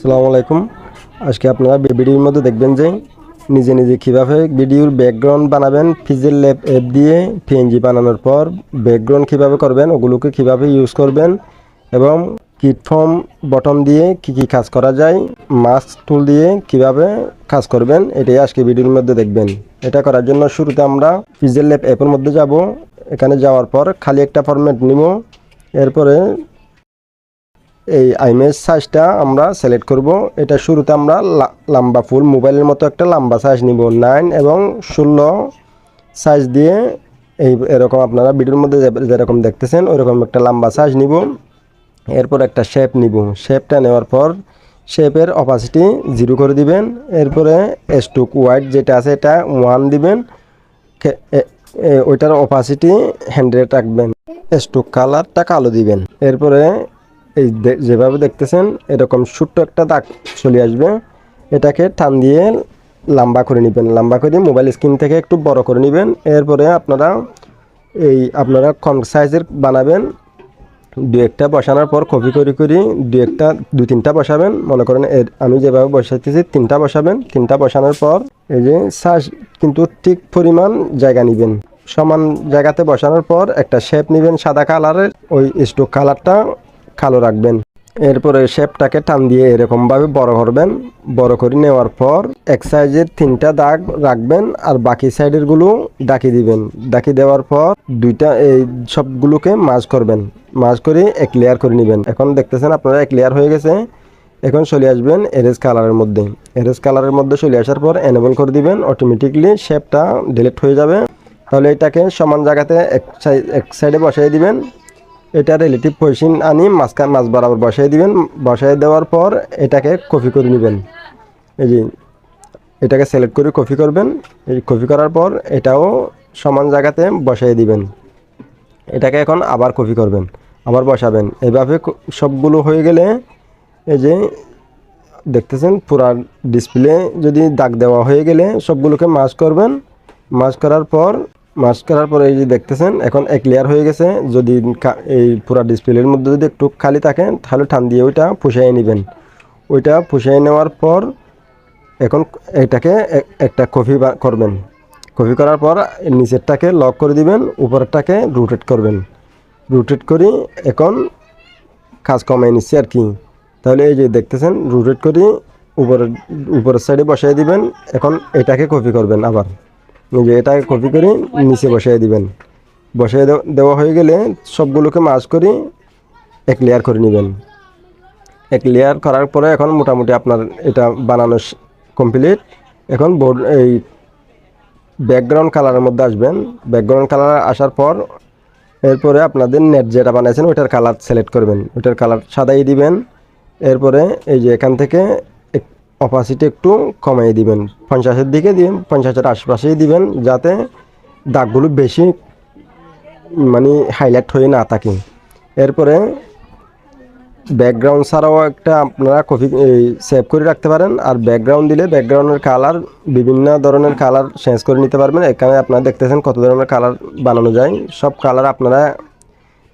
আসসালামু আলাইকুম। আজকে আপনারা ভিডিওর মধ্যে দেখবেন যে নিজে নিজে কীভাবে ভিডিওর ব্যাকগ্রাউন্ড বানাবেন ফিজেল ল্যাব অ্যাপ দিয়ে পিএনজি বানানোর পর ব্যাকগ্রাউন্ড কীভাবে করবেন, ওগুলোকে কীভাবে ইউজ করবেন এবং কিটফর্ম বটন দিয়ে কি কি কাজ করা যায় মাস্ক টুল দিয়ে কীভাবে কাজ করবেন, এটাই আজকে ভিডিওর মধ্যে দেখবেন। এটা করার জন্য শুরুতে আমরা ফিজেল ল্যাব অ্যাপের মধ্যে যাব। এখানে যাওয়ার পর খালি একটা ফরম্যাট নিব। এরপরে এই আইমেজ সাইজটা আমরা সিলেক্ট করব। এটা শুরুতে আমরা লম্বা ফুল, মোবাইলের মতো একটা লম্বা সাইজ নিব। নাইন এবং ষোলো সাইজ দিয়ে এই, এরকম আপনারা ভিডিওর মধ্যে যেরকম দেখতেছেন ওইরকম একটা লম্বা সাইজ নিব। এরপর একটা শেপ নিব। শেপটা নেওয়ার পর শেপের অপাসিটি জিরো করে দিবেন। এরপরে স্টুক হোয়াইট যেটা আছে, এটা ওয়ান দিবেন। ওইটার অপাসিটি হান্ড্রেড রাখবেন। স্টুক কালারটা কালো দিবেন। এরপরে এই যেভাবে দেখতেছেন, এরকম ছোট্ট একটা দাগ চলে আসবে। এটাকে টান দিয়ে লম্বা করে নেবেন। লম্বা করে দিয়ে মোবাইল স্ক্রিন থেকে একটু বড় করে নেবেন। এরপরে আপনারা এই আপনারা কম সাইজের বানাবেন দু একটা বসানোর পর কপি করে করি দু একটা দু তিনটা বসাবেন। মনে করেন এর আমি যেভাবে বসাইতেছি, তিনটা বসাবেন। তিনটা বসানোর পর এই যে সাইজ কিন্তু ঠিক পরিমাণ জায়গা নেবেন। সমান জায়গাতে বসানোর পর একটা শেপ নেবেন সাদা কালারের ওই স্টোক কালারটা কালো রাখবেন। এরপরে শেপটাকে টান দিয়ে এরকমভাবে বড় করবেন। বড় করে নেওয়ার পর এক সাইজের তিনটা দাগ রাখবেন আর বাকি সাইডেরগুলো ডাকি দিবেন। ডাকি দেওয়ার পর দুইটা এই সবগুলোকে মাছ করবেন। মাছ করে এক লেয়ার করে নেবেন। এখন দেখতেছেন আপনারা এক লেয়ার হয়ে গেছে। এখন চলে আসবেন এরেজ কালারের মধ্যে। এরেজ কালারের মধ্যে চলে আসার পর এনেবল করে দিবেন। অটোমেটিকলি শেপটা ডিলিট হয়ে যাবে। তাহলে এটাকে সমান জায়গাতে এক সাইড এক সাইডে বসাই দিবেন। এটা রিলেটিভ পজিশন আনি, মাঝখান মাছ বরাবর বসাই দিবেন, বসাই দেওয়ার পর এটাকে কপি করে নেবেন। এই যে, এটাকে সিলেক্ট করে কপি করবেন। এই কপি করার পর এটাও সমান জায়গাতে বসাই দিবেন। এটাকে এখন আবার কপি করবেন, আবার বসাবেন। এইভাবে ক- সবগুলো হয়ে গেলে এই যে, দেখতেছেন পুরা ডিসপ্লে যদি দাগ দেওয়া হয়ে গেলে সবগুলোকে মাছ করবেন। মাছ করার পর মাছ করার পরে এই যে দেখতেছেন, এখন এক লেয়ার হয়ে গেছে। যদি এই পুরা ডিসপ্লের মধ্যে যদি একটু খালি থাকে তাহলে টান দিয়ে ওইটা পুষাই নেবেন। ওইটা পুষাই নেওয়ার পর এখন এটাকে একটা কপি করবেন। কপি করার পর নিচেরটাকে লক করে দিবেন, উপরেরটাকে রোটেট করবেন। রোটেট করি এখন কাজ কমাই নিচ্ছি আর কি। তাহলে এই যে দেখতেছেন রোটেট করি, উপরের উপরের সাইডে বসাই দিবেন, এখন এটাকে কপি করবেন আবার। যে এটাকে কপি করে নিচে বসাই দিবেন। দেও- দেওয়া হয়ে গেলে সবগুলোকে মাছ করি এক লেয়ার করে নেবেন। এক লেয়ার করার পরে এখন মোটামুটি আপনার এটা বানানো কমপ্লিট এখন বোর্ড এই ব্যাকগ্রাউন্ড কালারের মধ্যে আসবেন। ব্যাকগ্রাউন্ড কালার আসার পর এরপরে আপনাদের নেট যেটা বানাইছেন ওইটার কালার সিলেক্ট করবেন। ওইটার কালার সাদাই দিবেন। এরপরে এই যে এখান থেকে অপাসিটি একটু কমাই দিবেন। পঞ্চাশের দিকে দিবেন পঞ্চাশের আশেপাশেই দিবেন যাতে দাগগুলো বেশি মানে হাইলাইট হয়ে না থাকে। এরপরে ব্যাকগ্রাউন্ড ছাড়াও একটা আপনারা কপি সেভ করে রাখতে পারেন। আর ব্যাকগ্রাউন্ড দিলে ব্যাকগ্রাউন্ডের কালার বিভিন্ন ধরনের কালার চেঞ্জ করে নিতে পারবেন। এখানে আপনারা দেখতেছেন কত ধরনের কালার বানানো যায়। সব কালার আপনারা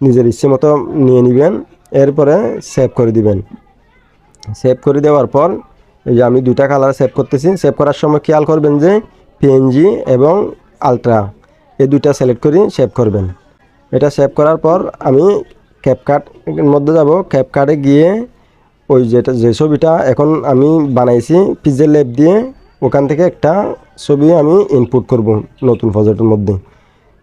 নিজের ইচ্ছে মতো নিয়ে নেবেন। এরপরে সেভ করে দিবেন। সেভ করে দেওয়ার পর এই যে আমি দুইটা কালার সেভ করতেছি সেভ করার সময় খেয়াল করবেন যে পিএনজি এবং আলট্রা এই দুইটা সিলেক্ট করে সেভ করবেন। এটা সেভ করার পর আমি ক্যাপকার্টের মধ্যে যাব। ক্যাপকার্টে গিয়ে ওই যেটা যে ছবিটা এখন আমি বানাইছি পিজেল লেপ দিয়ে ওখান থেকে একটা ছবি আমি ইনপুট করব নতুন প্রজেক্টের মধ্যে।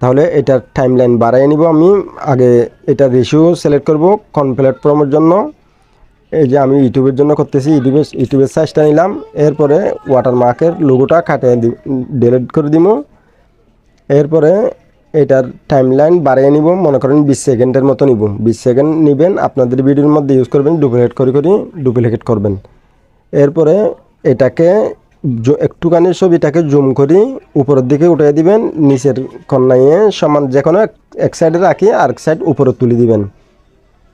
তাহলে এটার টাইম লাইন বাড়াই নিব আমি। আগে এটা রেশিও সিলেক্ট করব কোন প্ল্যাটফর্মের জন্য। এই যে আমি ইউটিউবের জন্য করতেছি ইউটিউবের ইউটিউবের সাইজটা নিলাম, এরপরে ওয়াটারমার্কের লোগোটা কাটে ডিলিট করে দিব এরপরে এটার টাইম লাইন বাড়িয়ে নিব, মনে করেন বিশ সেকেন্ডের মতো নিব। বিশ সেকেন্ড নেবেন, আপনাদের ভিডিওর মধ্যে ইউজ করবেন ডুপ্লিকেট করে করে ডুপ্লিকেট করবেন। এরপরে এটাকে একটুখানি ছবিটাকে জুম করি উপরের দিকে উঠে দিবেন, নিচের কন্যায় সমান যে কোনো এক সাইডে রাখি আর এক সাইড উপরে তুলে দিবেন।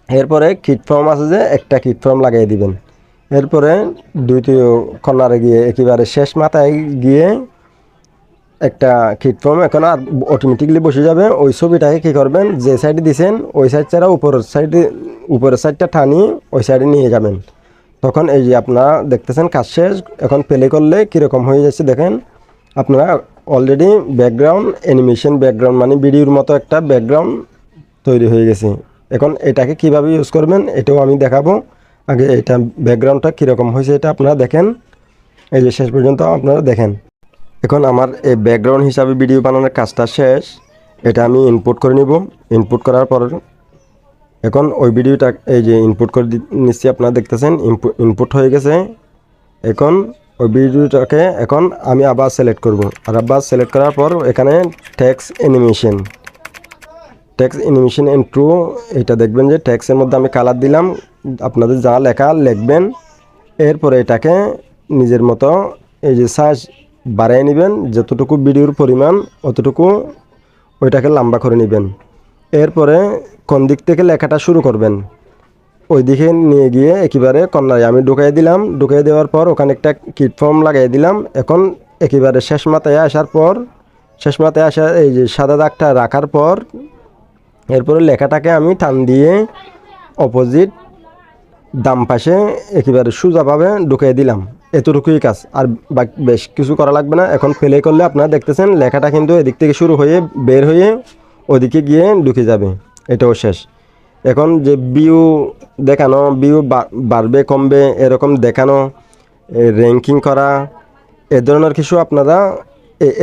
এরপরে কিট ফর্ম আছে যে একটা কিট ফর্ম লাগিয়ে দিবেন। এরপরে দুইটি কর্নারে গিয়ে একেবারে শেষ মাথায় গিয়ে একটা কিট ফর্ম এখন আর অটোমেটিকলি বসে যাবে। ওই ছবিটাকে কী করবেন? যে সাইডে দিছেন, ওই সাইড ছাড়া উপরের সাইডে উপরের সাইডটা টানিয়ে ওই সাইডে নিয়ে যাবেন। তখন এই যে আপনারা দেখতেছেন কাজ শেষ, এখন প্লে করলে কীরকম হয়ে যাচ্ছে দেখেন। আপনারা অলরেডি ব্যাকগ্রাউন্ড অ্যানিমেশন ব্যাকগ্রাউন্ড মানে ভিডিওর মতো একটা ব্যাকগ্রাউন্ড তৈরি হয়ে গেছে। এখন এটাকে কীভাবে ইউজ করবেন, এটাও আমি দেখাবো। আগে এটা ব্যাকগ্রাউন্ডটা কীরকম হয়েছে এটা আপনারা দেখেন। এই যে শেষ পর্যন্ত আপনারা দেখেন। এখন আমার এই ব্যাকগ্রাউন্ড হিসাবে ভিডিও বানানোর কাজটা শেষ। এটা আমি ইনপুট করে নিব। ইনপুট করার পর এখন ওই ভিডিওটা এই যে ইনপুট করে নিচ্ছি, আপনারা দেখতেছেন ইনপুট হয়ে গেছে। এখন ওই ভিডিওটাকে এখন আমি আবার সিলেক্ট করব। আর আবার সিলেক্ট করার পর এখানে ট্যাক্স অ্যানিমেশন ট্যাক্স অ্যানিমেশন এন্ড ট্রু এটা দেখবেন যে ট্যাক্সের মধ্যে আমি কালার দিলাম, আপনাদের যা লেখা লিখবেন, এরপরে এটাকে নিজের মতো এই যে সাইজ বাড়াই নেবেন, যতটুকু ভিডিওর পরিমাণ অতটুকু ওইটাকে লম্বা করে নেবেন। এরপরে কোন দিক থেকে লেখাটা শুরু করবেন ওই দিকে নিয়ে গিয়ে একেবারে কর্নারে আমি ঢুকাই দিলাম, ঢুকাই দেওয়ার পর ওখানে একটা কিট ফর্ম লাগাই দিলাম, এখন একেবারে শেষ মাথায় আসার পর, শেষ মাথায় আসা এই যে সাদা দাগটা রাখার পর এরপরে লেখাটাকে আমি টান দিয়ে অপোজিট দাম পাশে একেবারে সোজাভাবে ঢুকিয়ে দিলাম। এতটুকুই কাজ। আর বেশ কিছু করা লাগবে না। এখন প্লে করলে আপনারা দেখতেছেন লেখাটা কিন্তু এদিক থেকে শুরু হয়ে বের হয়ে ওদিকে গিয়ে ঢুকে যাবে। এটাও শেষ। এখন যে বিউ দেখানো বিউ বাড়বে, কমবে, এরকম দেখানো র্যাঙ্কিং করা, এ ধরনের কিছু আপনারা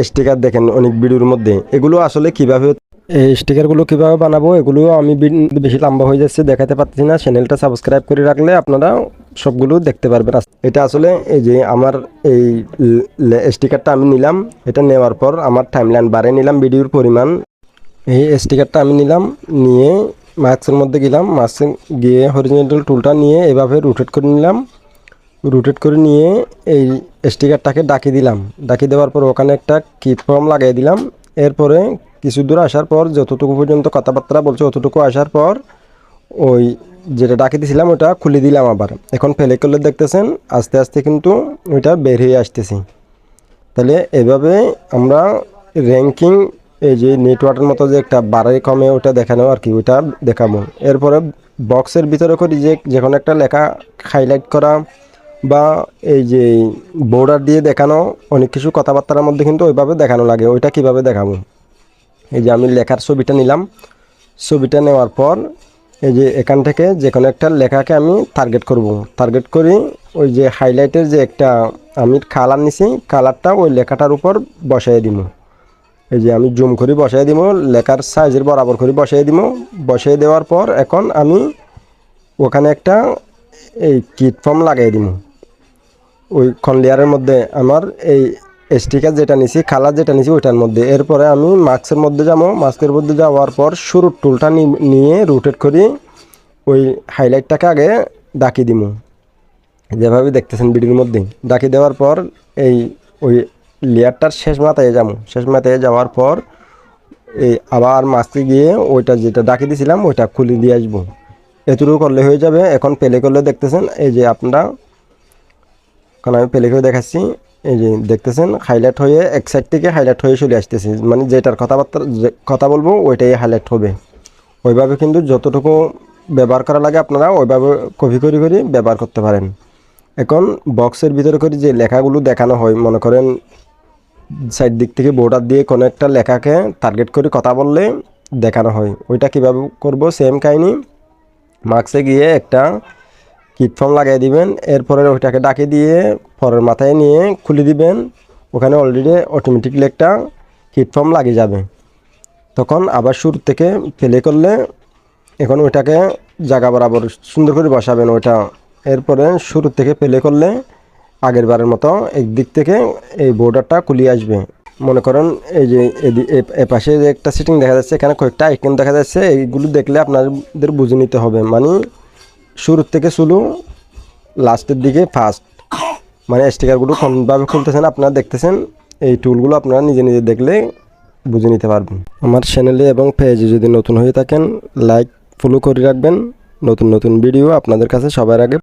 স্টিকার দেখেন অনেক ভিডিওর মধ্যে। এগুলো আসলে কীভাবে এই স্টিকারগুলো কীভাবে বানাবো এগুলো আমি বেশি লম্বা হয়ে যাচ্ছে, দেখাতে পারছি না। চ্যানেলটা সাবস্ক্রাইব করে রাখলে আপনারা সবগুলো দেখতে পারবেন। এটা আসলে এই যে আমার এই স্টিকারটা আমি নিলাম, এটা নেওয়ার পর আমার টাইমলাইন বাড়িয়ে নিলাম, ভিডিওর পরিমাণ। এই স্টিকারটা আমি নিলাম, নিয়ে মাস্কের মধ্যে গেলাম মাস্কে গিয়ে হরিজেন্টাল টুলটা নিয়ে এভাবে রোটেট করে নিলাম। রোটেট করে নিয়ে এই স্টিকারটাকে ডাকি দিলাম। ডাকি দেওয়ার পর ওখানে একটা কিপ ফর্ম লাগিয়ে দিলাম। এরপরে কিছু দূর আসার পর, যতটুকু পর্যন্ত কথাবার্তা বলছে, অতটুকু আসার পর, ওই যেটা ডাকি দিয়েছিলাম ওটা খুলে দিলাম আবার। এখন ফেলে করলে দেখতেছেন, আস্তে আস্তে কিন্তু ওইটা বের হয়ে আসতেছি। তাহলে এভাবে আমরা র্যাঙ্কিং এই যে নেটওয়ার্কের মতো যে একটা বাড়াই কমে, ওটা দেখানো আর কি ওটা দেখাবো। এরপরে বক্সের ভিতরে করি যে যে কোনো একটা লেখা হাইলাইট করা বা এই যে বোর্ডার দিয়ে দেখানো অনেক কিছু কথাবার্তার মধ্যে কিন্তু ওইভাবে দেখানো লাগে। ওইটা কীভাবে দেখাবো? এই যে আমি লেখার ছবিটা নিলাম। ছবিটা নেওয়ার পর এই যে এখান থেকে যে কোনো একটা লেখাকে আমি টার্গেট করব। টার্গেট করি ওই যে হাইলাইটের যে একটা আমি কালার নিছি কালারটা ওই লেখাটার উপর বসাই দিব এই যে আমি জুম করে বসাই দিব লেখার সাইজের বরাবর করে বসাই দিব বসাই দেওয়ার পর এখন আমি ওখানে একটা এই কিট ফর্ম লাগাই দিব ওই লেয়ারের মধ্যে আমার এই স্টিকার যেটা নিছি কালার যেটা নিছি ওইটার মধ্যে। এরপরে আমি মাস্কের মধ্যে যাব। মাস্কের মধ্যে যাওয়ার পর শুরুর টুলটা নিয়ে রোটেট করি। ওই হাইলাইটটাকে আগে ডাকি দিব যেভাবে দেখতেছেন ভিডিওর মধ্যে। ডাকি দেওয়ার পর এই ওই লেয়ারটার শেষ মাথায় যাব। শেষ মাথায় যাওয়ার পর এই আবার মাছতে গিয়ে ওইটা যেটা ডাকি দিয়েছিলাম ওইটা খুলে দিয়ে আসব। এতটুকু করলে হয়ে যাবে। এখন পেলে করলে দেখতেছেন, এই যে আপনারা এখন আমি পেলে করে দেখাচ্ছি। এই যে দেখতেছেন হাইলাইট হয়ে এক সাইড থেকে হাইলাইট হয়ে চলে আসতেছে। মানে যেটার কথাবার্তা কথা বলব, ওইটাই হাইলাইট হবে। ওইভাবে কিন্তু যতটুকু ব্যবহার করা লাগে আপনারা, ওইভাবে কপি করে করে ব্যবহার করতে পারেন। এখন বক্সের ভিতরে করে যে লেখাগুলো দেখানো হয়, মনে করেন সাইড দিক থেকে বোর্ডার দিয়ে কোনো একটা লেখাকে টার্গেট করে কথা বললে দেখানো হয়। ওইটা কীভাবে করব সেম কাহিনি। মার্কসে গিয়ে একটা কিট ফর্ম লাগিয়ে দিবেন, এরপরে ওইটাকে ডাকে দিয়ে পরের মাথায় নিয়ে খুলে দিবেন। ওখানে অলরেডি অটোমেটিকলি একটা কিট ফর্ম লাগিয়ে যাবে। তখন আবার শুরু থেকে ফেলে করলে এখন ওইটাকে জায়গা বরাবর সুন্দর করে বসাবেন ওইটা। এরপরে শুরু থেকে ফেলে করলে আগের বারের মতো একদিক থেকে এই বোর্ডারটা খুলিয়ে আসবে। মনে করেন এই যে এদি- এ- এ পাশে যে একটা সিটিং দেখা যাচ্ছে, এখানে কয়েকটা আইটেম দেখা যাচ্ছে, এইগুলো দেখলে আপনাদের বুঝে নিতে হবে। মানে শুরুর থেকে শুরু, লাস্টের দিকে ফার্স্ট। মানে স্টিকারগুলো কোনভাবে খুলতেছেন আপনারা দেখতেছেন, এই টুলগুলো আপনারা নিজে নিজে দেখলে বুঝে নিতে পারবেন। আমার চ্যানেলে এবং পেজে যদি নতুন হয়ে থাকেন লাইক ফলো করে রাখবেন। নতুন নতুন ভিডিও আপনাদের কাছে সবার আগে